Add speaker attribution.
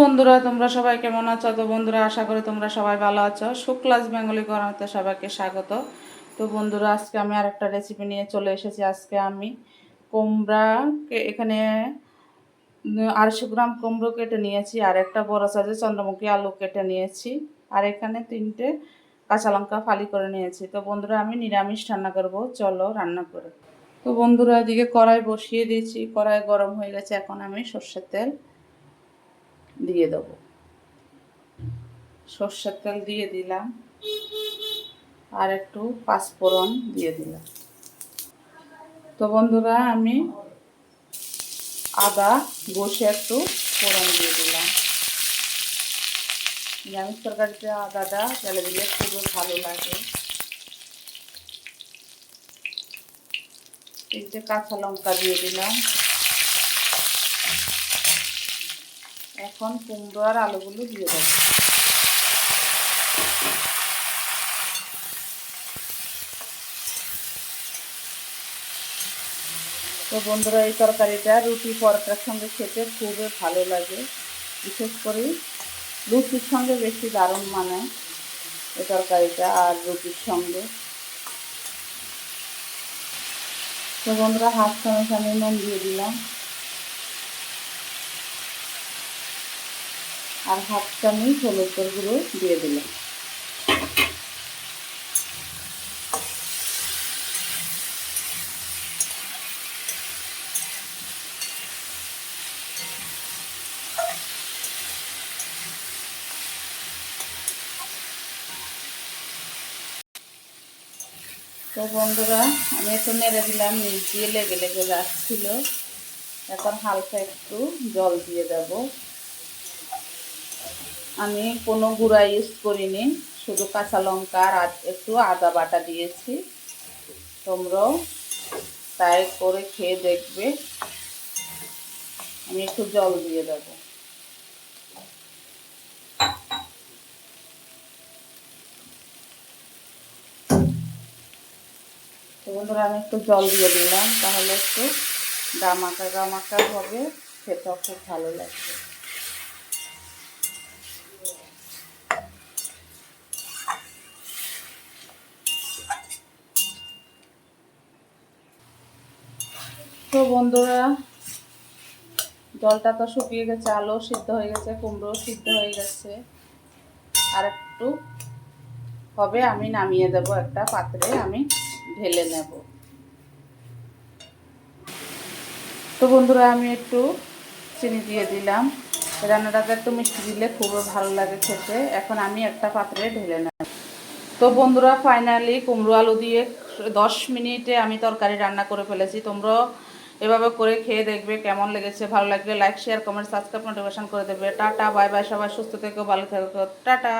Speaker 1: বন্ধুরা, তোমরা সবাই কেমন আছো? তো বন্ধুরা, আশা করি তোমরা সবাই ভালো আছো। শুক্লাস বেঙ্গলি করাতে সবাইকে স্বাগত। তো বন্ধুরা, আজকে আমি আর একটা রেসিপি নিয়ে চলে এসেছি। আজকে আমি কুমড়া এখানে আড়াইশো গ্রাম কুমড়ো কেটে নিয়েছি, আর একটা বড় সাইজের চন্দ্রমুখী আলু কেটে নিয়েছি, আর এখানে তিনটে কাঁচা লঙ্কা ফালি করে নিয়েছি। তো বন্ধুরা, আমি নিরামিষ রান্না করব। চলো রান্না করে। তো বন্ধুরা, এদিকে কড়াই বসিয়ে দিয়েছি। কড়াই গরম হয়ে গেছে, এখন আমি সর্ষের তেল দিয়ে দেব। সর্ষের তেল দিয়ে দিলাম। আর একটু পাঁচফোড়ন দিয়ে দিলাম। তো বন্ধুরা, আমি আদা বসে একটু ফোড়ন দিয়ে দিলাম। নিরামিষ তরকারিতে আদাটা তেলে দিলে খুবই ভালো লাগে। এই যে কাঁচা লঙ্কা দিয়ে দিলাম। এখন কুমড়ো আর আলুগুলো দিয়ে দেবো। তো বন্ধুরা, এই তরকারিটা রুটি পরোটার সঙ্গে খেতে খুবই ভালো লাগে। বিশেষ করে লুচির সঙ্গে বেশি দারুণ মানে এই তরকারিটা আর রুটির সঙ্গে। তো বন্ধুরা হাফ চামচ আমি নুন দিয়ে দিলাম। আর হাফ চামচ হলুদের গুঁড়ো দিয়ে দিলাম। তো বন্ধুরা, আমি একটু নেড়ে দিলাম, নিচ দিয়ে লেগে লেগে যাচ্ছিল। এখন হালকা একটু জল দিয়ে দেব। আমি কোনো গুঁড়া ইউজ করিনি, শুধু কাঁচা লঙ্কা আর একটু আদা বাটা দিয়েছি। তোমরাও তাই করে খেয়ে দেখবে। আমি একটু জল দিয়ে দেবো। বন্ধুরা, আমি একটু জল দিয়ে দিলাম, তাহলে একটু গামাকা গামাকা হবে, খেতেও খুব ভালো লাগবে। তো বন্ধুরা, জলটা তো শুকিয়ে গেছে আলু সিদ্ধ হয়ে গেছে কুমড়ো সিদ্ধ হয়ে গেছে। আর একটু হবে, আমি নামিয়ে দেব একটা পাত্রে, আমি ঢেলে নেব। তো বন্ধুরা, আমি একটু চিনি দিয়ে দিলাম। রান্নাটাতে একটু মিষ্টি দিলে খুব ভালো লাগে খেতে। এখন আমি একটা পাত্রে ঢেলে নেব। তো বন্ধুরা, ফাইনালি কুমড়ো আলু দিয়ে দশ মিনিটে আমি তরকারি রান্না করে ফেলেছি। তোমরা এভাবে করে খেয়ে দেখবে কেমন লেগেছে, ভালো লাগবে like share comment subscribe notification করে দেবে। টাটা বাই বাই সবাই সুস্থ থেকো, ভালো থেকো, টাটা।